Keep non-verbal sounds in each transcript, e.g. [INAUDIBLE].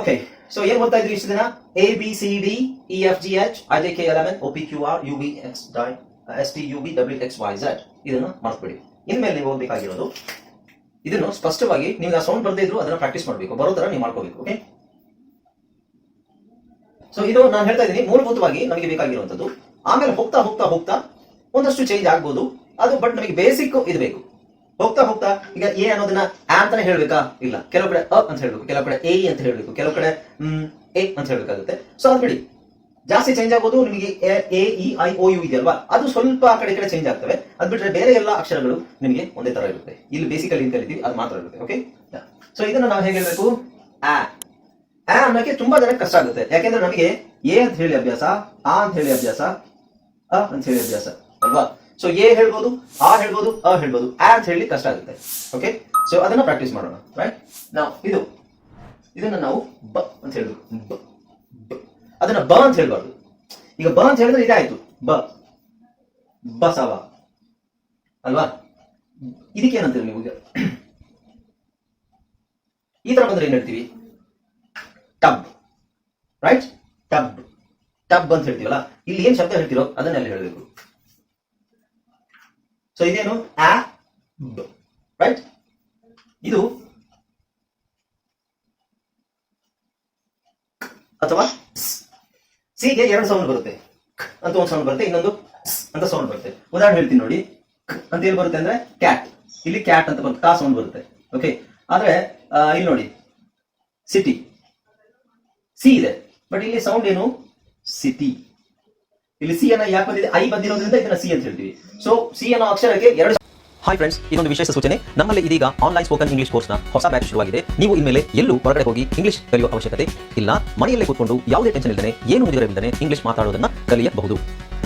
Okay so ಏನ್ ಓದ್ತಾ ಇದ್ವಿ ಇಷ್ಟು ದಿನ A B C D E F G H I J K L M N O P Q R U V X dye S T U V W X Y Z ಇದನ್ನು ಮರ್ತ್ಬಿಡಿ ಇನ್ಮೇಲೆ ನೀವು ಓದಬೇಕಾಗಿರೋದು, ಇದನ್ನು ಸ್ಪಷ್ಟವಾಗಿ ನಿಮ್ಗೆ ಆ ಸೌಂಡ್ ಬರ್ದೇ ಇದ್ರು ಅದನ್ನ ಪ್ರಾಕ್ಟೀಸ್ ಮಾಡಬೇಕು. ಬರೋ ತರ ನೀವು ಮಾಡ್ಕೋಬೇಕು ಓಕೆ ಸೊ ಇದು ನಾನು ಹೇಳ್ತಾ ಇದ್ದೀನಿ, ಮೂಲಭೂತವಾಗಿ ನಮಗೆ ಬೇಕಾಗಿರುವಂತದ್ದು ಆಮೇಲೆ ಹೋಗ್ತಾ ಹೋಗ್ತಾ ಹೋಗ್ತಾ ಒಂದಷ್ಟು ಚೇಂಜ್ ಆಗ್ಬೋದು. ಅದು ಬಟ್ ನಮಗೆ ಬೇಸಿಕ್ ಇದು ಬೇಕು. ಹೋಗ್ತಾ ಹೋಗ್ತಾ ಈಗ ಎ ಅನ್ನೋದನ್ನ ಆ ಅಂತಾನೆ ಹೇಳ್ಬೇಕಾ? ಇಲ್ಲ. ಕೆಲವು ಕಡೆ ಅ ಅಂತ ಹೇಳ್ಬೇಕು. ಕೆಲವು ಕಡೆ ಎ ಅಂತ ಹೇಳ್ಬೇಕು. ಕೆಲವು ಕಡೆ ಎ ಅಂತ ಹೇಳ್ಬೇಕಾಗುತ್ತೆ. ಸೊ ಅದ್ ಬಿಡಿ. ಜಾಸ್ತಿ ಚೇಂಜ್ ಆಗೋದು ನಿಮಗೆ A E, I, O, U ಇದೆಯಲ್ವಾ? ಅದು ಸ್ವಲ್ಪ ಆ ಕಡೆ ಕಡೆ ಚೇಂಜ್ ಆಗ್ತವೆ. ಅದ್ ಬಿಟ್ರೆ ಬೇರೆ ಎಲ್ಲ ಅಕ್ಷರಗಳು ನಿಮಗೆ ಒಂದೇ ತರ ಇರುತ್ತೆ. ಇಲ್ಲಿ ಬೇಸಿಕಲಿ ಅಂತ ಕರಿತೀವಿ ಅದು ಮಾತ್ರ ಇರುತ್ತೆ. ಓಕೆ ಸೊ ಇದನ್ನ ನಾವು ಹೇಗೆ ಹೇಳ್ಬೇಕು? ಆ. ಆ ಅನ್ನೋಕೆ ತುಂಬಾ ಜನಕ್ಕೆ ಕಷ್ಟ ಆಗುತ್ತೆ. ಯಾಕೆಂದ್ರೆ ನಮಗೆ ಎ ಅಂತ ಹೇಳಿ ಅಭ್ಯಾಸ, ಆ ಅಂತ ಹೇಳಿ ಅಭ್ಯಾಸ, ಅ ಅಂತ ಹೇಳಿ ಅಭ್ಯಾಸ. ಅಲ್ವಾ? ಸೊ ಎ ಹೇಳ್ಬೋದು, ಆ ಹೇಳ್ಬೋದು, ಅ ಹೇಳ್ಬೋದು. ಆ ಅಂತ ಹೇಳಿ ಕಷ್ಟ ಆಗುತ್ತೆ. ಓಕೆ ಸೊ ಅದನ್ನ ಪ್ರಾಕ್ಟೀಸ್ ಮಾಡೋಣ ರೈಟ್ ನಾವು ಇದು. ಇದನ್ನ ನಾವು ಬ ಅಂತ ಹೇಳುದು. ಅದನ್ನ ಬ ಅಂತ ಹೇಳ್ಬಾರ್ದು. ಈಗ ಬ ಅಂತ ಹೇಳಿದ್ರೆ ಇದಾಯ್ತು. ಬ. ಬಸವ ಅಲ್ವಾ? ಇದಕ್ಕೆ ಏನಂತೀರಿ ನೀವು ಈಗ? ಈ ತರ ಬಂದ್ರೆ ಏನ್ ಹೇಳ್ತೀವಿ ಟಬ್. Right tub. ಟಬ್ ಅಂತ ಹೇಳ್ತೀವಲ್ಲ? ಇಲ್ಲಿ ಏನ್ ಶಬ್ದ ಹೇಳ್ತಿರೋ ಅದನ್ನೆಲ್ಲ ಹೇಳಬೇಕು. ಸೊ ಇದೇನು ಆ ರೈಟ್ ಇದು ಅಥವಾ ಸಿ. ಗೆ ಎರಡು ಸೌಂಡ್ ಬರುತ್ತೆ. ಅಂತ ಒಂದು ಸೌಂಡ್ ಬರುತ್ತೆ, ಇನ್ನೊಂದು ಅಂತ ಸೌಂಡ್ ಬರುತ್ತೆ. ಉದಾಹರಣೆ ಹೇಳ್ತೀನಿ ನೋಡಿ. ಅಂತ ಏನ್ ಬರುತ್ತೆ ಅಂದ್ರೆ ಕ್ಯಾಟ್ ಇಲ್ಲಿ ಕ್ಯಾಟ್ ಅಂತ ಬರುತ್ತೆ ಕಾ ಸೌಂಡ್ ಬರುತ್ತೆ. ಓಕೆ ಆದ್ರೆ ಇಲ್ಲಿ ನೋಡಿ. ಸಿಟಿ ಸಿ ಇದೆ. ಬಟ್ ಇಲ್ಲಿ ಸೌಂಡ್ ಏನು? ಸಿಟಿ ಇಲ್ಲಿ ಸಿ ಅನ್ನ ಯಾಕೆ ಬಂದಿದೆ? ಐ ಬಂದಿರೋದ್ರಿಂದ ಇದನ್ನ ಸಿ ಅಂತ ಹೇಳ್ತೀವಿ. ಸೊ ಸಿ ಅನ್ನೋ ಅಕ್ಷರಕ್ಕೆ ಎರಡು ಹಾಯ್ ಫ್ರೆಂಡ್ಸ್ ಇದೊಂದು ವಿಶೇಷ ಸೂಚನೆ. ನಮ್ಮಲ್ಲಿ ಇದೀಗ ಆನ್ಲೈನ್ ಸ್ಪೋಕನ್ ಇಂಗ್ಲಿಷ್ ಕೋರ್ಸ್ನ ಹೊಸ ಬ್ಯಾಚ್ ಶುರುವಾಗಿದೆ. ನೀವು ಇನ್ಮೇಲೆ ಎಲ್ಲೂ ಹೊರಗಡೆ ಹೋಗಿ ಇಂಗ್ಲಿಷ್ ಕಲಿಯುವ ಅವಶ್ಯಕತೆ ಇಲ್ಲ. ಮನೆಯಲ್ಲೇ ಕೂತ್ಕೊಂಡು ಯಾವುದೇ ಟೆನ್ಷನ್ ಇಲ್ಲದೆ ಏನು ಮುಗಿದಿರಬಿಲ್ಲದೆ ಇಂಗ್ಲಿಷ್ ಮಾತಾಡೋದನ್ನ ಕಲಿಯಬಹುದು.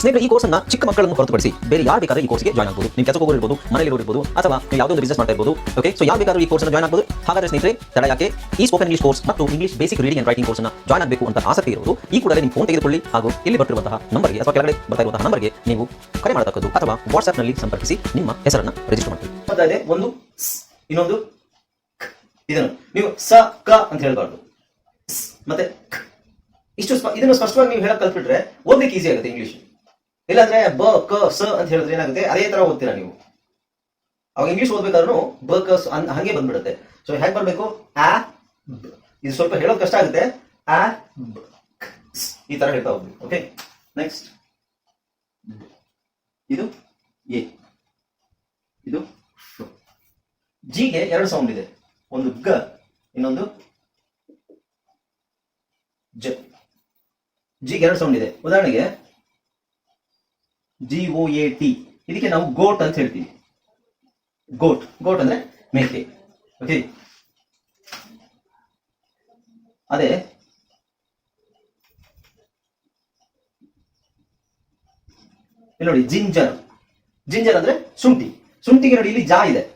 ಸ್ನೇಹಿತರೆ, ಈ ಕೋರ್ಸ್ ಅನ್ನ ಚಿಕ್ಕ ಮಕ್ಕಳನ್ನು ಹೊರತುಪಡಿಸಿ ಬೇರೆ ಯಾರು ಬೇಕಾದ್ರೆ ಈ ಕೋರ್ಸ್ಗೆ ಜಾಯ್ನ್ ಆಗಬಹುದು ನೀವು ಕೆಲಸಕ್ಕೆ ಹೋಗಿರ್ಬೋದು ಮನೆಯಲ್ಲಿ ಇರಬಹುದು ಅಥವಾ ಯಾವುದೋ ಒಂದು ಬಿಸ್ನೆಸ್ ಮಾಡ್ತಾ ಇರಬಹುದು ಓಕೆ ಸೊ ಯಾರು ಬೇಕಾದ್ರೂ ಈ ಕೋರ್ಸ್ ಜಾಯ್ನ್ ಆಗಬಹುದು ಹಾಗಾದ್ರೆ ಸ್ನೇಹಿತರೆ, ತಡ ಯಾಕೆ? ಈ ಸ್ಪೋಕನ್ ಇಂಗ್ಲಿಷ್ ಕೋರ್ಸ್ ಮತ್ತು English basic reading and writing course join ಆಗಬೇಕು ಅಂತ ಆಸಕ್ತಿ ಇರುವುದು ಈ ಕೂಡಲೇ ನಿಮ್ಮ ಫೋನ್ ತೆಗೆದುಕೊಳ್ಳಿ ಹಾಗೂ ಇಲ್ಲಿ ಬರ್ತಿರುವಂತಹ ನಂಬರ್ಗೆ ಅಥವಾ ಕೆಳಗಡೆ ಬರ್ತಾ ಇರುವಂತಹ ನಂಬರ್ಗೆ ನೀವು ಕರೆ ಮಾಡತಕ್ಕದ್ದು ಅಥವಾ ವಾಟ್ಸ್ಆಪ್ನಲ್ಲಿ ಸಂಪರ್ಕಿಸಿ ನಿಮ್ಮ ಹೆಸರನ್ನ ರಿಜಿಸ್ಟರ್ ಮಾಡಿ ಬರ್ತಾ ಒಂದು ಇನ್ನೊಂದು ಇದನ್ನು. ನೀವು ಸ, ಕ ಅಂತ ಹೇಳ್ಬಾರ್ದು. ಮತ್ತೆ. ಇಷ್ಟು ಇದನ್ನು ಸ್ಪಷ್ಟವಾಗಿ ನೀವು ಹೇಳಕ್ ಕಲ್ತ್ಬಿಟ್ರೆ ಓದ್ಲಿಕ್ಕೆ ಈಸಿ ಆಗುತ್ತೆ ಇಂಗ್ಲಿಷ್ ಇಲ್ಲಾಂದ್ರೆ ಬ, ಕ, ಸ ಅಂತ ಹೇಳಿದ್ರೆ ಏನಾಗುತ್ತೆ? ಅದೇ ತರ ಓದ್ತೀರಾ ನೀವು. ಅವಾಗ ಇಂಗ್ಲಿಷ್ ಓದ್ಬೇಕಾದ್ರೂ ಬ, ಕ, ಸ ಹಂಗೆ ಬಂದ್ಬಿಡುತ್ತೆ. ಸೊ ಹೇಗೆ ಬರ್ಬೇಕು? ಆ ಇದು ಸ್ವಲ್ಪ ಹೇಳೋದು ಕಷ್ಟ ಆಗುತ್ತೆ. ಆ ಈ ತರ ಹೇಳ್ತಾ ಹೋಗ್ಬೇಕು. ಓಕೆ ನೆಕ್ಸ್ಟ್ ಇದು ಎ. ಇದು. ಜಿಗೆ ಎರಡು ಸೌಂಡ್ ಇದೆ. ಒಂದು ಗ, ಇನ್ನೊಂದು ಜ. ಜಿಗೆ ಎರಡು ಸೌಂಡ್ ಇದೆ. ಉದಾಹರಣೆಗೆ ಜಿ ಇದಕ್ಕೆ ನಾವು ಗೋಟ್ ಅಂತ ಹೇಳ್ತೀವಿ. ಗೋಟ್ ಗೋಟ್ ಅಂದ್ರೆ ಮೇಕೆ. ಓಕೆ ಅದೇ ನೋಡಿ, ಜಿಂಜರ್. ಜಿಂಜರ್ ಅಂದ್ರೆ ಶುಂಠಿ. ಶುಂಠಿಗೆ ನೋಡಿ, ಇಲ್ಲಿ ಜಾ ಇದೆ.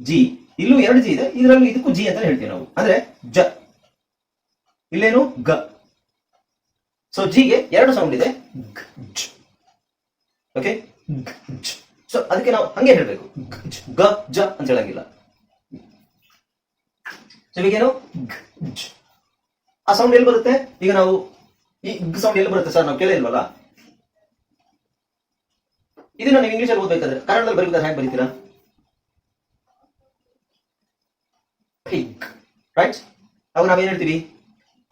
ಜಿ. ಇಲ್ಲೂ ಎರಡು ಜಿ ಇದೆ. ಇದರಲ್ಲಿ ಇದಕ್ಕೂ ಜಿ ಅಂತ ಹೇಳ್ತೀವಿ ನಾವು. ಅಂದ್ರೆ ಜ. ಇಲ್ಲೇನು ಗ. ಸೊ ಜಿಗೆ ಎರಡು ಸೌಂಡ್ ಇದೆ. ಓಕೆ ಸೊ ಅದಕ್ಕೆ ನಾವು ಹಂಗೆ ಹೇಳ್ಬೇಕು. ಗ, ಜ ಅಂತ ಹೇಳಂಗಿಲ್ಲ. ಸೊ ಆ ಸೌಂಡ್ ಎಲ್ಲಿ ಬರುತ್ತೆ? ಈಗ ನಾವು ಈ ಸೌಂಡ್ ಎಲ್ಲಿ ಬರುತ್ತೆ ಸರ್? ನಾವು ಕೇಳಿಲ್ವಲ್ಲ ಇದನ್ನ ನೀವು ಇಂಗ್ಲಿಷ್ ಅಲ್ಲಿ ಓದ್ಬೇಕಾದ್ರೆ. ಕನ್ನಡದಲ್ಲಿ ಬರೀಬೇಕಾದ್ರೆ ಹೇಗೆ ಬರೀತೀರಾ? ಪಿಗ್ ರೈಟ್ ಅವಾಗ ನಾವೇನ್ ಹೇಳ್ತೀವಿ?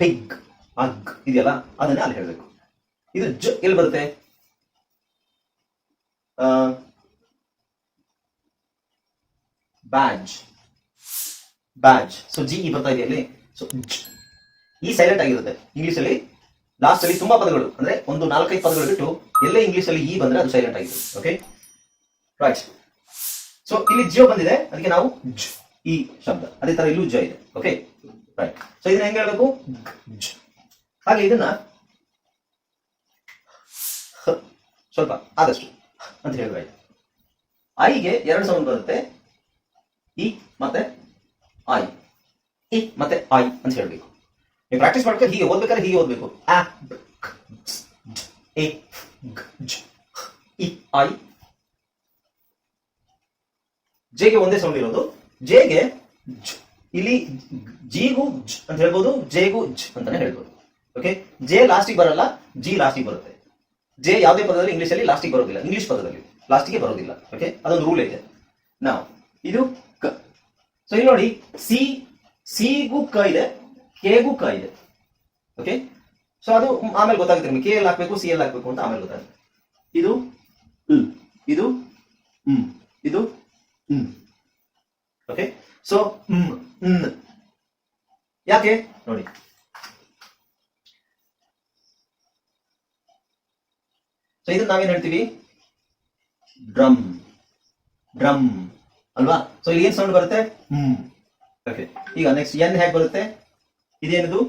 ಪಿಗ್ ಅಗ್ ಇದೆಯಲ್ಲ? ಅದನ್ನ ಅಲ್ಲಿ ಹೇಳ್ಬೇಕು. ಇದು ಜ ಎಲ್ಲಿ ಬರುತ್ತೆ? Badge badge so G E ಬರ್ತಾ ಇದೆಯಲ್ಲಿ ಸೊ ಈ ಸೈಲೆಂಟ್ ಆಗಿರುತ್ತೆ. ಇಂಗ್ಲಿಷ್ ಅಲ್ಲಿ ಲಾಸ್ಟ್ ಅಲ್ಲಿ ತುಂಬಾ ಪದಗಳು. ಅಂದ್ರೆ ಒಂದು ನಾಲ್ಕೈದು ಪದಗಳು ಬಿಟ್ಟು ಎಲ್ಲೇ ಇಂಗ್ಲಿಷ್ ಅಲ್ಲಿ ಈ ಬಂದ್ರೆ ಅದು ಸೈಲೆಂಟ್ ಆಗಿದೆ. ಓಕೆ ರೈಟ್ ಸೊ ಇಲ್ಲಿ ಜಿಯೋ ಬಂದಿದೆ. ಅದಕ್ಕೆ ನಾವು ಜ್ ಈ ಶಬ್ದ. ಅದೇ ತರ ಇಲ್ಲೂ ಜ ಇದೆ. ಓಕೆ ರೈಟ್ ಸೊ ಇದನ್ನ ಹೆಂಗ್ ಹೇಳ್ಬೇಕು. ಹಾಗೆ ಇದನ್ನ ಸ್ವಲ್ಪ ಆದಷ್ಟು. ಅಂತ ಹೇಳ್ಬೇಕು ಐಗೆ ಎರಡು ಸೌಂಡ್ ಬರುತ್ತೆ. ಇ ಮತ್ತೆ ಐ ಇ ಮತ್ತೆ ಐ ಅಂತ ಹೇಳಬೇಕು. ನೀವು ಪ್ರಾಕ್ಟೀಸ್ ಮಾಡ್ಕೊಂಡು ಹೀಗೆ ಓದ್ಬೇಕಾದ್ರೆ ಹೀಗೆ ಓದ್ಬೇಕು. ಆ ಎ ಇ ಐ ಜೆಗೆ ಒಂದೇ ಸೌಂಡ್ ಇರೋದು. ಜೆಗೆ. ಇಲ್ಲಿ ಜಿಗೂ ಜ್ ಅಂತ ಹೇಳ್ಬೋದು ಜೆಗೂ ಜ್ ಅಂತಾನೆ ಹೇಳ್ಬೋದು. ಓಕೆ ಜೆ ಲಾಸ್ಟಿಗೆ ಬರಲ್ಲ, ಜಿ ಲಾಸ್ಟಿಗೆ ಬರುತ್ತೆ. ಜೆ ಯಾವುದೇ ಪದದಲ್ಲಿ ಇಂಗ್ಲಿಷ್ ಅಲ್ಲಿ ಲಾಸ್ಟಿಗೆ ಬರೋದಿಲ್ಲ. ಇಂಗ್ಲಿಷ್ ಪದದಲ್ಲಿ. ಲಾಸ್ಟಿಗೆ ಬರೋದಿಲ್ಲ. ಓಕೆ ಅದೊಂದು ರೂಲ್ ಇದೆ. ನಾವು ಇದು ಕ. ಸೊ ಇಲ್ಲಿ ನೋಡಿ. ಸಿ ಸಿಗೂ ಕ ಇದೆ ಕೆಗೂ ಕ ಇದೆ. ಓಕೆ ಸೊ ಅದು ಆಮೇಲೆ ಗೊತ್ತಾಗುತ್ತೆ ನಿಮಗೆ. ಕೆ ಎಲ್ ಹಾಕ್ಬೇಕು ಸಿ ಎಲ್ ಹಾಕ್ಬೇಕು ಅಂತ ಆಮೇಲೆ ಗೊತ್ತಾಗುತ್ತೆ. ಇದು ಇದು ಹ್ಮ್ ಇದು ಹ್ಮ್ ಓಕೆ ಸೊ ಹ್ಮ್ ಯಾಕೆ? ನೋಡಿ. ಸೊ ಇದನ್ನ ನಾವೇನ್ ಹೇಳ್ತೀವಿ? ಡ್ರಮ್. ಡ್ರಮ್. ಅಲ್ವಾ? ಸೊ ಇಲ್ಲಿ ಏನ್ ಸೌಂಡ್ ಬರುತ್ತೆ? ಹ್ಮ್. ಓಕೆ ಈಗ ನೆಕ್ಸ್ಟ್ ಎನ್ ಹೇಗೆ ಬರುತ್ತೆ? ಇದೇನದು?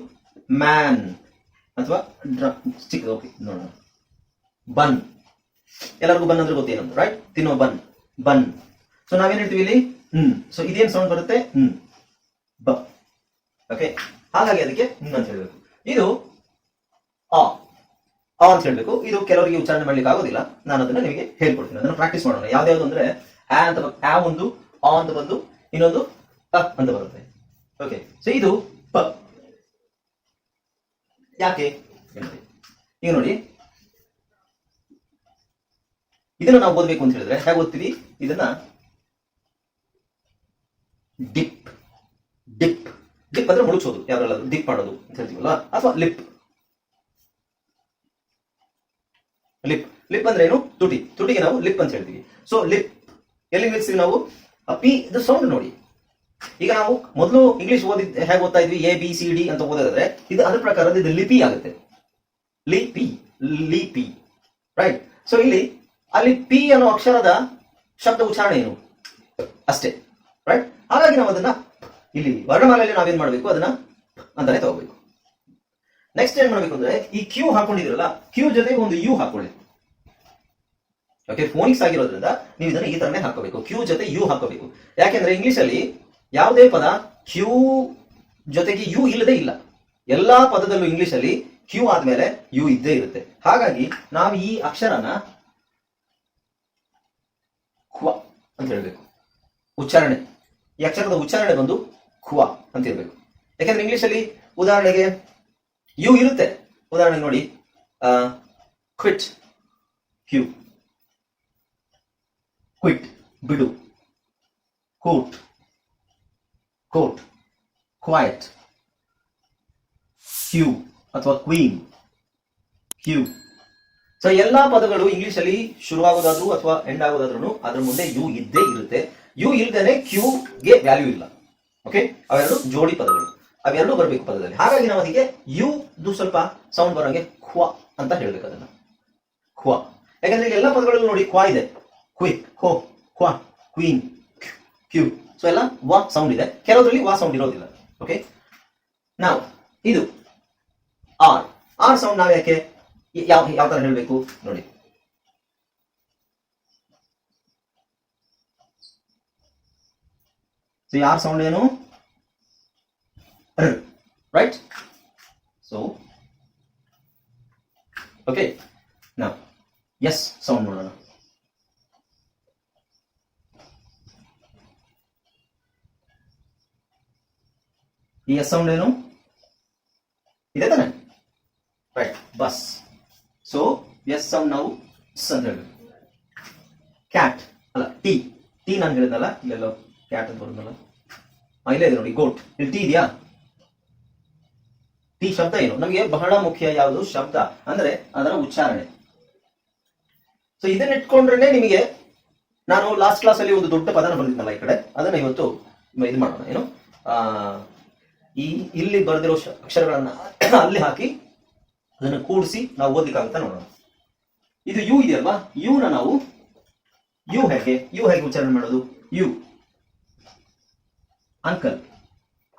ಮ್ಯಾನ್ ಅಥವಾ ಡ್ರಮ್. ಚಿಕ್ಕ ಓಕೆ ನೋಡೋಣ. ಬನ್ ಎಲ್ಲರಿಗೂ ಬನ್ ಅಂದ್ರೆ ಗೊತ್ತೇನಂತ ರೈಟ್ ತಿನ್ನೋ ಬನ್ ಬನ್ ಸೊ ನಾವೇನ್ ಹೇಳ್ತೀವಿ ಇಲ್ಲಿ? ಹ್ಮ್. ಸೊ ಇದೇನ್ ಸೌಂಡ್ ಬರುತ್ತೆ? ಹ್ಮ್. ಬ ಓಕೆ ಹಾಗಾಗಿ ಅದಕ್ಕೆ ಹ್ಮ್. ಅಂತ ಹೇಳ್ಬೇಕು. ಇದು ಆ. ಆ ಅಂತ ಹೇಳ್ಬೇಕು. ಇದು ಕೆಲವರಿಗೆ ಉಚ್ಚಾರಣೆ ಮಾಡ್ಲಿಕ್ಕೆ ಆಗೋದಿಲ್ಲ. ನಾನು ಅದನ್ನ ನಿಮಗೆ ಹೇಳ್ಕೊಡ್ತೀನಿ. ಅದನ್ನ ಪ್ರಾಕ್ಟೀಸ್ ಮಾಡೋಣ. ಯಾವ್ದ್ಯಾವ್ದು ಅಂದ್ರೆ, ಆ ಅಂತ ಆ ಒಂದು, ಆ ಅಂತ ಬಂದು, ಇನ್ನೊಂದು ಅ ಅಂತ ಬರುತ್ತೆ. ಓಕೆ ಸೊ ಇದು ಪ. ಯಾಕೆ? ಈಗ ನೋಡಿ. ಇದನ್ನ ನಾವು ಓದ್ಬೇಕು ಅಂತ ಹೇಳಿದ್ರೆ, ಹೇಗೆ ಓದ್ತೀವಿ? ಇದನ್ನ ಡಿಪ್. ಡಿಪ್. ಡಿಪ್ ಅಂದ್ರೆ ಮುಳುಚೋದು ಯಾವ್ದ್ರಲ್ಲ ಡಿಪ್ ಮಾಡೋದು ಅಂತ ಹೇಳ್ತೀವಲ್ಲ? ಅಥವಾ ಲಿಪ್. ಲಿಪ್. ಲಿಪ್ ಅಂದ್ರೆ ಏನು? ತುಟಿ. ತುಟಿಗೆ ನಾವು ಲಿಪ್ ಅಂತ ಹೇಳ್ತೀವಿ. So lip. ಎಲ್ಲಿ ನಿಲ್ಸ್ತೀವಿ ನಾವು? ಪಿ, ಇದು ಸೌಂಡ್ ನೋಡಿ. ಈಗ ನಾವು ಮೊದಲು ಇಂಗ್ಲಿಷ್ ಓದಿದ್ ಹೇಗೆ ಓದ್ತಾ ಇದ್ವಿ? ಎ, ಬಿ, ಸಿ, ಡಿ ಅಂತ ಓದೋದಾದ್ರೆ ಇದು ಅದ್ರ ಪ್ರಕಾರ ಇದು ಲಿಪಿ ಆಗುತ್ತೆ. ಲಿಪಿ. ಲಿಪಿ. ರೈಟ್ ಸೊ ಇಲ್ಲಿ ಅಲ್ಲಿ ಪಿ ಅನ್ನೋ ಅಕ್ಷರದ ಶಬ್ದ ಉಚ್ಚಾರಣೆ ಏನು? ಅಷ್ಟೇ. ರೈಟ್ ಹಾಗಾಗಿ ನಾವು ಅದನ್ನ ಇಲ್ಲಿ ವರ್ಣಮಾಲೆಯಲ್ಲಿ ನಾವೇನ್ ಮಾಡಬೇಕು? ಅದನ್ನ ಅಂತಾನೆ ತಗೋಬೇಕು. ನೆಕ್ಸ್ಟ್ ಏನ್ ಮಾಡ್ಬೇಕು ಅಂದ್ರೆ ಈ ಕ್ಯೂ ಹಾಕೊಂಡಿದ್ರಲ್ಲ ಕ್ಯೂ ಜೊತೆಗೆ ಒಂದು ಯು ಹಾಕೊಳ್ಳಿ. ಓಕೆ ಫೋನಿಕ್ಸ್ ಆಗಿರೋದ್ರಿಂದ ನೀವು ಇದನ್ನ ಈ ತರನೇ ಹಾಕೋಬೇಕು ಕ್ಯೂ ಜೊತೆ ಯು ಹಾಕೋಬೇಕು ಯಾಕೆಂದ್ರೆ ಇಂಗ್ಲಿಷ್ ಅಲ್ಲಿ ಯಾವುದೇ ಪದ ಕ್ಯೂ ಜೊತೆಗೆ ಯು ಇಲ್ಲದೆ ಇಲ್ಲ. ಎಲ್ಲಾ ಪದದಲ್ಲೂ ಇಂಗ್ಲಿಷ್ ಅಲ್ಲಿ ಕ್ಯೂ ಆದ್ಮೇಲೆ ಯು ಇದ್ದೇ ಇರುತ್ತೆ. ಹಾಗಾಗಿ ನಾವು ಈ ಅಕ್ಷರನ ಕ್ವ ಅಂತ ಹೇಳ್ಬೇಕು. ಉಚ್ಚಾರಣೆ. ಈ ಅಕ್ಷರದ ಉಚ್ಚಾರಣೆ ಬಂದು ಖುವ ಅಂತ ಇರಬೇಕು ಯಾಕಂದ್ರೆ ಇಂಗ್ಲಿಷ್ ಅಲ್ಲಿ ಉದಾಹರಣೆಗೆ ಯು ಇರುತ್ತೆ. ಉದಾಹರಣೆ ನೋಡಿ. ಕ್ವಿಟ್ ಕ್ಯೂ ಕ್ವಿಟ್ ಬಿಡು. ಕೋಟ್ ಕೋಟ್ ಕ್ವಾಯಟ್ ಕ್ಯೂ ಅಥವಾ ಕ್ವೀನ್ ಕ್ಯೂ ಸೊ ಎಲ್ಲಾ ಪದಗಳು ಇಂಗ್ಲಿಷ್ ಅಲ್ಲಿ ಶುರುವಾಗೋದಾದ್ರೂ ಅಥವಾ ಎಂಡ್ ಆಗೋದಾದ್ರೂ ಅದ್ರ ಮುಂದೆ ಯು ಇದ್ದೇ ಇರುತ್ತೆ. ಯು ಇಲ್ದೇನೆ ಕ್ಯೂ ಗೆ ವ್ಯಾಲ್ಯೂ ಇಲ್ಲ. ಓಕೆ ಅವೆರಡು ಜೋಡಿ ಪದಗಳು. ಅವೆರಡು ಬರಬೇಕು ಪದದಲ್ಲಿ. ಹಾಗಾಗಿ ನಾವು ಅದಕ್ಕೆ ಯು ದು ಸ್ವಲ್ಪ ಸೌಂಡ್ ಬರೋಂಗೆ ಖ್ವ ಅಂತ ಹೇಳ್ಬೇಕು ಅದನ್ನ. ಖ್ವ. ಯಾಕಂದ್ರೆ ಎಲ್ಲ ಪದಗಳಲ್ಲೂ ನೋಡಿ ಕ್ವಾ ಇದೆ. ಕ್ವಿಕ್ ಹೋ ಕ್ವಾ ಕ್ವೀನ್, ಕ್ಯೂ ಸೊ ಎಲ್ಲ ವಾ ಸೌಂಡ್ ಇದೆ. ಕೆಲವರಲ್ಲಿ ವಾ ಸೌಂಡ್ ಇರೋದಿಲ್ಲ. ಓಕೆ ನಾವು ಇದು ಆರ್ ಆರ್ ಸೌಂಡ್ ನಾವು ಯಾಕೆ ಯಾವ ಯಾವ ತರ ಹೇಳಬೇಕು? ನೋಡಿ. ಯಾರ್ ಸೌಂಡ್ ಏನು? [CLEARS THROAT] Right so, okay, now, yes ನೋಡೋಣ ಈ ಎಸ್ ಸೌಂಡ್ ಏನು ಇದೆ ತಾನೆ right bus so S sound ನಾವು ಸ್ ಅಂತ ಹೇಳ್ಬೇಕು ಕ್ಯಾಟ್ ಅಲ್ಲ ಟಿ ಟಿ ನಾನು ಹೇಳಿದ್ನಲ್ಲ ಇಲ್ಲೆಲ್ಲೋ ಕ್ಯಾಟ್ ಅಂತ ಬರುದಲ್ಲ ಇಲ್ಲೇ ಇದೆ ನೋಡಿ ಗೋಟ್ ಇಲ್ಲಿ ಟಿ ಇದೆಯಾ ಟಿ ಶಬ್ದ ಏನು? ನಮಗೆ ಬಹಳ ಮುಖ್ಯ ಯಾವುದು? ಶಬ್ದ, ಅಂದ್ರೆ ಅದರ ಉಚ್ಚಾರಣೆ. ಸೊ ಇದನ್ನ ಇಟ್ಕೊಂಡ್ರೆ ನಿಮಗೆ ನಾನು ಲಾಸ್ಟ್ ಕ್ಲಾಸ್ ಅಲ್ಲಿ ಒಂದು ದೊಡ್ಡ ಪದನ ಬಂದಿದ್ದಲ್ಲ ಈ ಕಡೆ. ಅದನ್ನ ಇವತ್ತು ಇದು ಮಾಡೋಣ. ಏನು? ಆ, ಈ ಇಲ್ಲಿ ಬರೆದಿರೋ ಅಕ್ಷರಗಳನ್ನ [COUGHS] ಅಲ್ಲಿ ಹಾಕಿ ಅದನ್ನು ಕೂಡಿಸಿ ನಾವು ಓದ್ಲಿಕ್ಕಾಗುತ್ತಾ ನೋಡೋಣ. ಇದು ಯು ಇದೆಯಲ್ವಾ? ಯುನ ನಾವು ಯು ಹೇಗೆ? ಯು ಹೇಗೆ ಉಚ್ಚಾರಣೆ ಮಾಡೋದು? U. Uncle.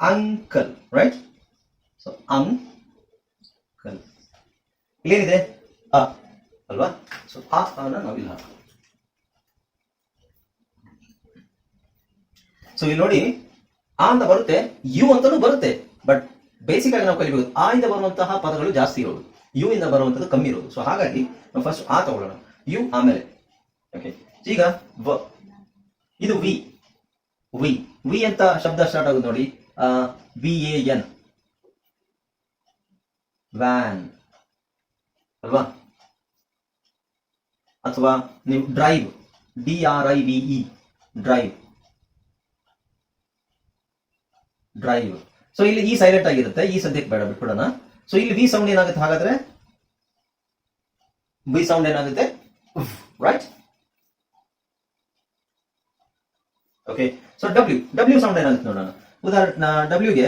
Uncle right so uncle ಇಲ್ಲೇನಿದೆ? ಅ, ಅಲ್ವಾ? ಸೊ ಆ ಅನ್ನ ನಾವು ಇಲ್ಲಿ ಹಾಕೋಣ ಸೊ ಇಲ್ಲಿ ನೋಡಿ, ಆ ಅಂತ ಬರುತ್ತೆ, ಯು ಅಂತಾನೂ ಬರುತ್ತೆ. ಬಟ್ ಬೇಸಿಕ್ ಆಗಿ ನಾವು ಕಲಿಬಹುದು ಆ ಇಂದ ಬರುವಂತಹ ಪದಗಳು ಜಾಸ್ತಿ ಇರೋದು. ಯು ಇಂದ ಬರುವಂತದ್ದು ಕಮ್ಮಿ ಇರೋದು. ಸೊ ಹಾಗಾಗಿ ನಾವು ಫಸ್ಟ್ ಆ ತಗೊಳ್ಳೋಣ. ಯು ಆಮೇಲೆ. ಓಕೆ ಈಗ ವ. ಇದು ವಿ. ವಿ. ವಿ ಅಂತ ಶಬ್ದ ಸ್ಟಾರ್ಟ್ ಆಗೋದು ನೋಡಿ. V, A, N. ವ್ಯಾನ್ ಅಲ್ವಾ? ಅಥವಾ ನೀವು drive D R I V E drive drive so ಇಲ್ಲಿ ಈ ಸೈಲೆಂಟ್ ಆಗಿರುತ್ತೆ. ಈ ಸದ್ಯಕ್ಕೆ ಬೇಡ, ಬಿಟ್ಬಿಡೋಣ. ಸೊ ಇಲ್ಲಿ ವಿ ಸೌಂಡ್ ಏನಾಗುತ್ತೆ? ಹಾಗಾದ್ರೆ ವಿ ಸೌಂಡ್ ಏನಾಗುತ್ತೆ? Right okay so W W sound ಏನಾಗುತ್ತೆ ನೋಡೋಣ. ಉದಾಹರಣೆ ಡಬ್ಲ್ಯೂಗೆ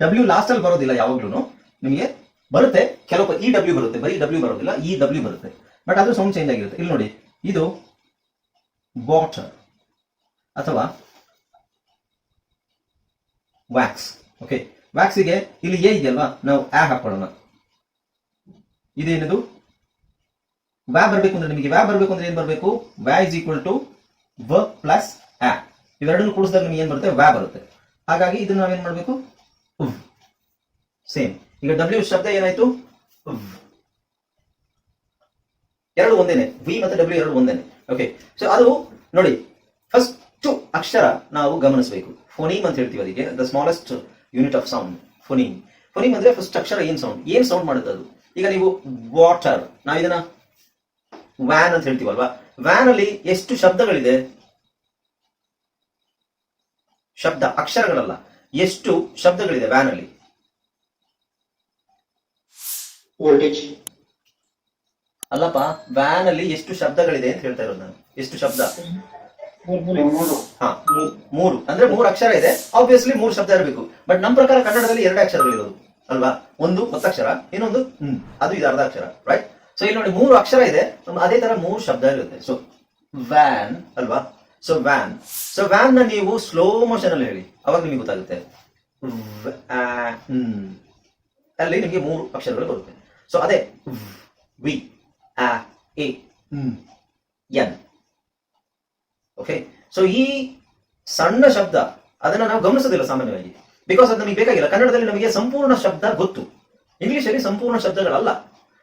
ಡಬ್ಲ್ಯೂ ಲಾಸ್ಟ್ ಅಲ್ಲಿ ಬರೋದಿಲ್ಲ ಯಾವಾಗ್ಲೂ ನಿಮಗೆ ಬರುತ್ತೆ. ಕೆಲವು ಇ ಡಬ್ಲ್ಯೂ ಬರುತ್ತೆ. ಬರೀ ಡಬ್ಲ್ಯೂ ಬರೋದಿಲ್ಲ. ಇ ಡಬ್ಲ್ಯೂ ಬರುತ್ತೆ. ಬಟ್ ಅದು ಸೌಂಡ್ ಚೇಂಜ್ ಆಗಿರುತ್ತೆ. ಇಲ್ಲಿ ನೋಡಿ. ಇದು ವಾಟರ್ ಅಥವಾ ವ್ಯಾಕ್ಸ್ ಓಕೆ ವ್ಯಾಕ್ಸಿಗೆ ಇಲ್ಲಿ ಎ ಇದೆಯಲ್ವಾ? ನಾವು ಆ ಹಾಕೊಳ್ಳೋಣ. ಇದೇನಿದು? ವ್ಯಾ ಬರಬೇಕು ಅಂದ್ರೆ ನಿಮಗೆ ವ್ಯಾ ಬರಬೇಕು ಅಂದ್ರೆ ಏನ್ ಬರಬೇಕು? ವ್ಯಾ ಇಸ್ ಈಕ್ವಲ್ ಟು ವ ಪ್ಲಸ್ ಆ ಇವೆರಡನ್ನು ಕೂಡಿಸಿದಾಗ ನಿಮಗೆ ಏನ್ ಬರುತ್ತೆ? ವ್ಯಾ ಬರುತ್ತೆ. ಹಾಗಾಗಿ ಇದನ್ನ ನಾವೇನ್ ಮಾಡಬೇಕು? ಸೇಮ್ ಈಗ ಡಬ್ಲ್ಯೂ ಶಬ್ದ ಏನಾಯ್ತು. ಎರಡು ಒಂದೇನೆ. ವಿ ಮತ್ತು ಡಬ್ಲ್ಯೂ ಎರಡು ಒಂದೇನೆ. ಓಕೆ ಸೊ ಅದು ನೋಡಿ ಫಸ್ಟ್ ಅಕ್ಷರ ನಾವು ಗಮನಿಸಬೇಕು. ಫೋನೀಮ್ ಅಂತ ಹೇಳ್ತೀವಿ ಅದಕ್ಕೆ. The smallest unit of sound phoneme phoneme ಅಂದ್ರೆ ಫಸ್ಟ್ ಅಕ್ಷರ ಏನ್ ಸೌಂಡ್ ಏನ್ ಸೌಂಡ್ ಮಾಡುತ್ತೆ ಅದು? ಈಗ ನೀವು ವಾಟರ್ ನಾವು ಇದನ್ನ ವ್ಯಾನ್ ಅಂತ ಹೇಳ್ತೀವಲ್ವಾ? ವ್ಯಾನ್ ಅಲ್ಲಿ ಎಷ್ಟು ಶಬ್ದಗಳಿದೆ? ಶಬ್ದ, ಅಕ್ಷರಗಳಲ್ಲ. ಎಷ್ಟು ಶಬ್ದಗಳಿದೆ ವ್ಯಾನ್ ಅಲ್ಲಿ ವೋಲ್ಟೇಜ್. ಅಲ್ಲಪ್ಪ ವ್ಯಾನ್ ಅಲ್ಲಿ ಎಷ್ಟು ಶಬ್ದಗಳಿದೆ ಅಂತ ಹೇಳ್ತಾ ಇರೋದು ನಾನು. ಎಷ್ಟು ಶಬ್ದ? ಮೂರು. ಹಾ ಮೂರು. ಅಂದ್ರೆ ಮೂರು ಅಕ್ಷರ ಇದೆ. ಆಬ್ವಿಯಸ್ಲಿ ಮೂರು ಶಬ್ದ ಇರಬೇಕು. ಬಟ್ ನಮ್ಮ ಪ್ರಕಾರ ಕನ್ನಡದಲ್ಲಿ ಎರಡು ಅಕ್ಷರಗಳಿರೋದು ಅಲ್ವಾ? ಒಂದು ಒತ್ತಕ್ಷರ ಇನ್ನೊಂದು ಹ್ಮ್. ಅದು ಇದು ಅರ್ಧ ಅಕ್ಷರ ರೈಟ್ ಸೊ ಇಲ್ಲಿ ನೋಡಿ ಮೂರು ಅಕ್ಷರ ಇದೆ. ಅದೇ ತರ ಮೂರು ಶಬ್ದ ಇರುತ್ತೆ. ಸೊ ವ್ಯಾನ್ ಅಲ್ವಾ? ಸೊ ವ್ಯಾನ್ ಸೊ ವ್ಯಾನ್ನ ನೀವು ಸ್ಲೋ ಮೋಷನ್ ಅಲ್ಲಿ ಹೇಳಿ. ಅವಾಗ ನಿಮಗೆ ಗೊತ್ತಾಗುತ್ತೆ. ಅಲ್ಲಿ ನಿಮಗೆ ಮೂರು ಅಕ್ಷರಗಳು ಬರುತ್ತೆ. ಸೊ ಅದೇ ವಿ ಆ ಎ ಎನ್. ಓಕೆ ಸೊ ಈ ಸಣ್ಣ ಶಬ್ದ ಅದನ್ನ ನಾವು ಗಮನಿಸೋದಿಲ್ಲ ಸಾಮಾನ್ಯವಾಗಿ. ಬಿಕಾಸ್ ಅದು ನಮಗೆ ಬೇಕಾಗಿಲ್ಲ. ಕನ್ನಡದಲ್ಲಿ ನಮಗೆ ಸಂಪೂರ್ಣ ಶಬ್ದ ಗೊತ್ತು. ಇಂಗ್ಲಿಷಲ್ಲಿ ಸಂಪೂರ್ಣ ಶಬ್ದಗಳಲ್ಲ.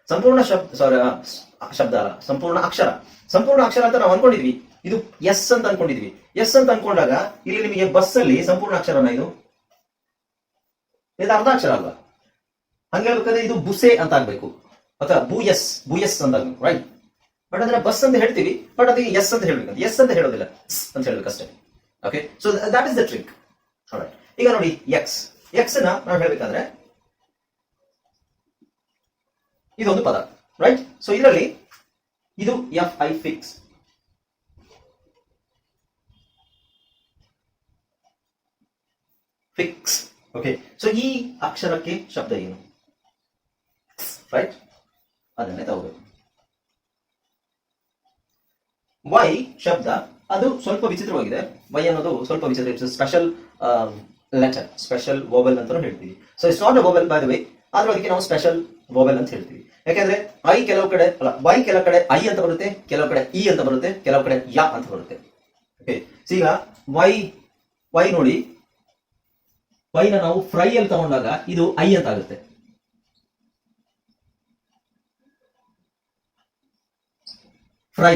ಸಂಪೂರ್ಣ ಶಬ್ದ ಸಾರಿ ಶಬ್ದ ಅಲ್ಲ. ಸಂಪೂರ್ಣ ಅಕ್ಷರ. ಸಂಪೂರ್ಣ ಅಕ್ಷರ ಅಂತ ನಾವು ಅನ್ಕೊಂಡಿದ್ವಿ. ಇದು ಎಸ್ ಅಂತ ಅನ್ಕೊಂಡಿದ್ವಿ. ಎಸ್ ಅಂತ ಅನ್ಕೊಂಡಾಗ ಇಲ್ಲಿ ನಿಮಗೆ ಬಸ್ ಅಲ್ಲಿ ಸಂಪೂರ್ಣ ಅಕ್ಷರನ ಇದು? ಇದು ಅರ್ಧ ಅಕ್ಷರ ಹಂಗೆ ಹೇಳ್ಬೇಕಾದ್ರೆ ಇದು ಬುಸೆ ಅಂತ ಆಗ್ಬೇಕು. ಅಥವಾ ಬು ಎಸ್ ಬು ಎಸ್ ಅಂತ ಆಗ್ಬೇಕು ರೈಟ್ ಬಟ್ ಅಂದ್ರೆ ಬಸ್ ಅಂತ ಹೇಳ್ತೀವಿ ಬಟ್ ಅದಕ್ಕೆ ಎಸ್ ಅಂತ ಹೇಳ್ಬೇಕು ಎಸ್ ಅಂತ ಹೇಳೋದಿಲ್ಲ. ಅಂತ ಅಂತ ಹೇಳ್ಬೇಕಷ್ಟೇ. Okay so that is the trick ಈಗ ನೋಡಿ ಎಕ್ಸ್ ಎಕ್ಸ್ನ ನಾವು ಹೇಳ್ಬೇಕಾದ್ರೆ ಇದೊಂದು ಪದ ರೈಟ್ ಸೊ ಇದರಲ್ಲಿ ಇದು F I fix fix okay so ಈ ಅಕ್ಷರಕ್ಕೆ ಶಬ್ದ ಏನು? ರೈಟ್ ಅದನ್ನೇ ತಗೋಬೇಕು. ವೈ ಶಬ್ದ, ಅದು ಸ್ವಲ್ಪ ವಿಚಿತ್ರವಾಗಿದೆ. ವೈ ಅನ್ನೋದು ಸ್ವಲ್ಪ ವಿಚಿತ್ರ it's special letter special vowel ಅಂತ ಹೇಳ್ತೀವಿ. So it's not a vowel by the way ಆದ್ರೂ ಅದಕ್ಕೆ ನಾವು ಸ್ಪೆಷಲ್ ವೋಬಲ್ ಅಂತ ಹೇಳ್ತೀವಿ. ಯಾಕಂದ್ರೆ ಐ ಕೆಲವು ಕಡೆ, ಅಲ್ಲ ವೈ ಕೆಲವು ಕಡೆ ಐ ಅಂತ ಬರುತ್ತೆ, ಕೆಲವು ಕಡೆ ಇ ಅಂತ ಬರುತ್ತೆ, ಕೆಲವು ಕಡೆ ಯಾ ಅಂತ ಬರುತ್ತೆ. ಓಕೆ ಈಗ ವೈ ವೈ ನೋಡಿ ವೈನ ನಾವು ಫ್ರೈ ಅಲ್ಲಿ ತಗೊಂಡಾಗ ಇದು ಐ ಅಂತ ಆಗುತ್ತೆ. ಫ್ರೈ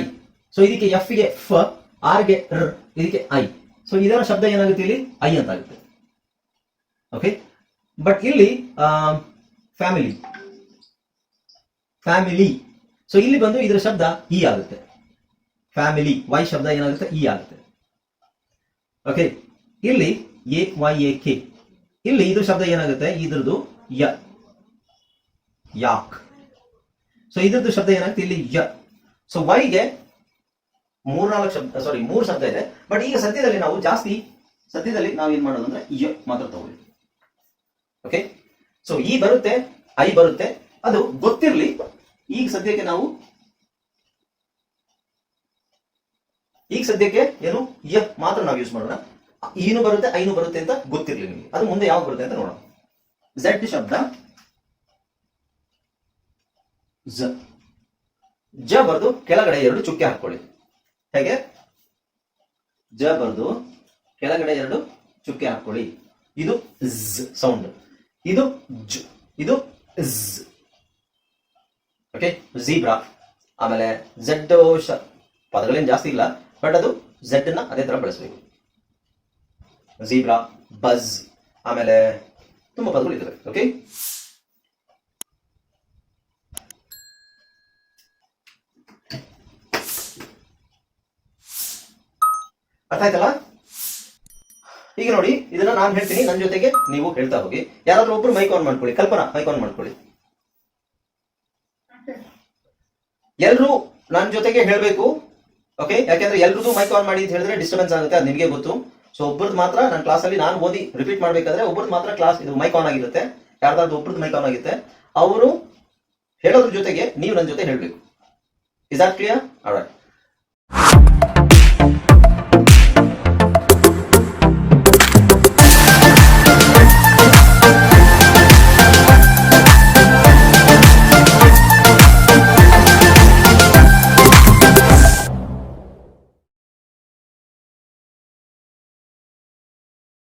ಸೊ ಇದಕ್ಕೆ ಎಫ್ಗೆ ಫ ಆರ್ಗೆ ರ್ ಇದಕ್ಕೆ ಐ ಸೊ ಇದರ ಶಬ್ದ ಏನಾಗುತ್ತೆ ಇಲ್ಲಿ? ಐ ಅಂತ ಆಗುತ್ತೆ. ಓಕೆ ಬಟ್ ಇಲ್ಲಿ ಫ್ಯಾಮಿಲಿ ಫ್ಯಾಮಿಲಿ ಸೊ ಇಲ್ಲಿ ಬಂದು ಇದರ ಶಬ್ದ ಇ ಆಗುತ್ತೆ. ಫ್ಯಾಮಿಲಿ ವೈ ಶಬ್ದ ಏನಾಗುತ್ತೆ? ಇ ಆಗುತ್ತೆ. ಓಕೆ ಇಲ್ಲಿ ಎ ವೈ ಎ ಕೆ ಇಲ್ಲಿ ಇದು ಶಬ್ದ ಏನಾಗುತ್ತೆ? ಇದ್ರದ್ದು ಯ. ಯಾಕ್? ಸೊ ಇದ್ರದ್ದು ಶಬ್ದ ಏನಾಗುತ್ತೆ? ಇಲ್ಲಿ ಯ. ಸೊ ವೈಗೆ ಮೂರ್ನಾಲ್ಕು ಶಬ್ದ ಸಾರಿ ಮೂರು ಶಬ್ದ ಇದೆ. ಬಟ್ ಈಗ ಸದ್ಯದಲ್ಲಿ ನಾವು ಜಾಸ್ತಿ, ಸದ್ಯದಲ್ಲಿ ನಾವು ಏನ್ ಮಾಡೋದು ಅಂದ್ರೆ ಯ ಮಾತ್ರ ತಗೊಳ್ಳಿ. ಓಕೆ ಸೊ ಈ ಬರುತ್ತೆ, ಐ ಬರುತ್ತೆ. ಅದು ಗೊತ್ತಿರಲಿ. ಈಗ ಸದ್ಯಕ್ಕೆ ನಾವು, ಈಗ ಸದ್ಯಕ್ಕೆ ಏನು ಯ ಮಾತ್ರ ನಾವು ಯೂಸ್ ಮಾಡೋಣ. ಈನು ಬರುತ್ತೆ ಐನು ಬರುತ್ತೆ ಅಂತ ಗೊತ್ತಿರ್ಲಿ ನಿಮಗೆ. ಅದು ಮುಂದೆ ಯಾವಾಗ ಬರುತ್ತೆ ಅಂತ ನೋಡೋಣ. ಝೆಡ್ ಶಬ್ದ ಝ. ಜ ಬರೆದು ಕೆಳಗಡೆ ಎರಡು ಚುಕ್ಕೆ ಹಾಕೊಳ್ಳಿ. ಹೇಗೆ? ಜ ಬರೆದು ಕೆಳಗಡೆ ಎರಡು ಚುಕ್ಕೆ ಹಾಕೊಳ್ಳಿ. ಇದು ಸೌಂಡ್ ಇದು ಜ್. ಇದು ಓಕೆ ಝೀಬ್ರಾ ಆಮೇಲೆ ಝೆಡ್ ಪದಗಳೇನು ಜಾಸ್ತಿ ಇಲ್ಲ ಬಟ್ ಅದು ಝೆಡ್ನ ಅದೇ ತರ ಬಳಸಬೇಕು. ಜೀಬ್ರಾ ಬಜ್, ಆಮೇಲೆ ತುಂಬಾ ಪದಗಳು ಇದಾವೆ ಓಕೆ ಅರ್ಥ ಆಯ್ತಲ್ಲ? ಈಗ ನೋಡಿ, ಇದನ್ನ ನಾನು ಹೇಳ್ತೀನಿ ನನ್ನ ಜೊತೆಗೆ ನೀವು ಹೇಳ್ತಾ ಹೋಗಿ. ಯಾರಾದ್ರೂ ಒಬ್ರು ಮೈಕ್ ಆನ್ ಮಾಡ್ಕೊಳ್ಳಿ, ಕಲ್ಪನಾ ಮೈಕ್ ಆನ್ ಮಾಡ್ಕೊಳ್ಳಿ. ಎಲ್ರು ನನ್ನ ಜೊತೆಗೆ ಹೇಳ್ಬೇಕು ಓಕೆ ಯಾಕೆಂದ್ರೆ ಎಲ್ರಿಗೂ ಮೈಕ್ ಆನ್ ಮಾಡಿ ಅಂತ ಹೇಳಿದ್ರೆ ಡಿಸ್ಟರ್ಬೆನ್ಸ್ ಆಗುತ್ತೆ, ಅದು ನಿಮಗೆ ಗೊತ್ತು. ಸೊ ಒಬ್ಬರದ್ದು ಮಾತ್ರ ನನ್ನ ಕ್ಲಾಸಲ್ಲಿ ನಾನು ಓದಿ ರಿಪೀಟ್ ಮಾಡ್ಬೇಕಾದ್ರೆ ಒಬ್ಬರದ್ದು ಮಾತ್ರ ಕ್ಲಾಸ್ ಇದು ಮೈಕ್ ಆನ್ ಆಗಿರುತ್ತೆ. ಯಾರ್ದಾದ್ರು ಒಬ್ರದ್ದು ಮೈಕ್ ಆನ್ ಆಗಿರುತ್ತೆ. ಅವರು ಹೇಳೋದ್ರ ಜೊತೆಗೆ ನೀವು ನನ್ನ ಜೊತೆ ಹೇಳ್ಬೇಕು. Is at clear all right